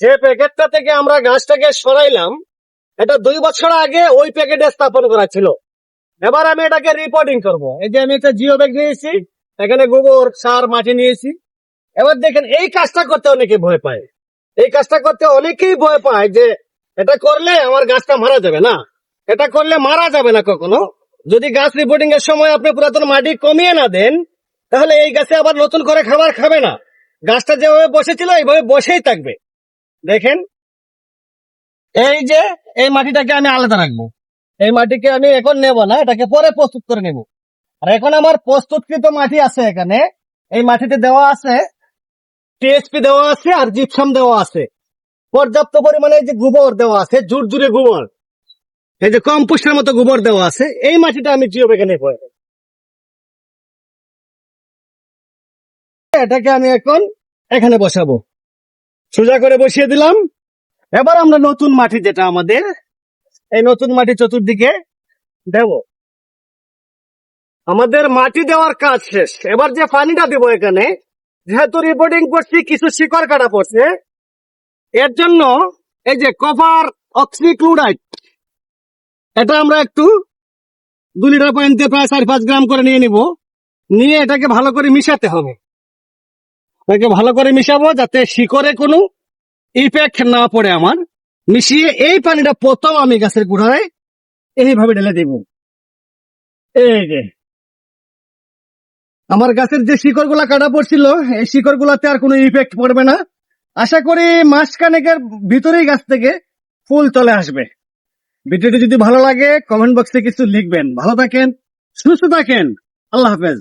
যে প্যাকেটটা থেকে আমরা গাছটাকে সরাইলাম, এটা দুই বছর আগে ওই প্যাকেটে স্থাপন করা ছিল। এবার আমি এটাকে রিপোর্টিং করব। এই যে আমি একটা জিও ব্যাগ নিয়েছি, এখানে গোবর, সার, মাটি নিয়েছি। এবার দেখেন, এই কাজটা করতে অনেকে ভয় পায়। এই কাজটা করতে অনেকেই ভয় পায় যে, এটা করলে আমার গাছটা মারা যাবে না। এটা করলে মারা যাবে না কখনো। যদি গাছ রিপোর্টিং এর সময় আপনি পুরাতন মাটি কমিয়ে না দেন, তাহলে এই গাছে আবার নতুন করে খাবার খাবে না। গাছটা যেভাবে বসেছিল, এইভাবে বসেই থাকবে। দেখেন, এই যে এই মাটিটাকে আমি আলাদা রাখব। এই মাটিকে আমি এখন নেব না, এটাকে পরে প্রস্তুত করে নেব। আর এখন আমার প্রস্তুতকৃত মাটি আছে এখানে। এই মাটিতে দেওয়া আছে, টিএসপি দেওয়া আছে আর জিপসাম দেওয়া আছে। পর্যাপ্ত পরিমাণে যে গোবর দেওয়া আছে জুর জুরে গোবর। এই যে কম্পোস্টের মতো গোবর দেওয়া আছে, এই মাটিটা আমি জিও নেব। এটাকে আমি এখন এখানে বসাবো। সোজা করে বসিয়ে দিলাম। এবার আমরা নতুন মাটি যেটা আমাদের, এই নতুন মাটি চতুর্দিকে দেব। আমাদের মাটি দেওয়ার কাজ শেষ। এবার যে পানিটা দেবো এখানে, যেহেতু রিপোর্টিং করছি, কিছু শিকড় কাটা পড়ছে। এর জন্য এই যে কপার অক্সিক্লোরাইড এটা আমরা একটু দু লিটার দিয়ে প্রায় চার পাঁচ গ্রাম করে নিয়ে নিব। নিয়ে এটাকে ভালো করে মিশাতে হবে। এটাকে ভালো করে মিশাবো যাতে শিকড়ে কোনো ইফেক্ট না পড়ে আমার। মিশিয়ে এই পানিটা প্রথম আমি গাছের গোড়ায় এইভাবে ঢেলে দেব। এই যে। আমার গাছের যে শিকড়গুলা কাটা পড়ছিল, এই শিকড় গুলাতে আর কোনো ইফেক্ট পড়বে না। আশা করি মাস কানেকের ভিতরেই গাছ থেকে ফুল চলে আসবে। ভিডিওটি যদি ভালো লাগে কমেন্ট বক্সে কিছু লিখবেন। ভালো থাকেন, সুস্থ থাকেন। আল্লাহ হাফেজ।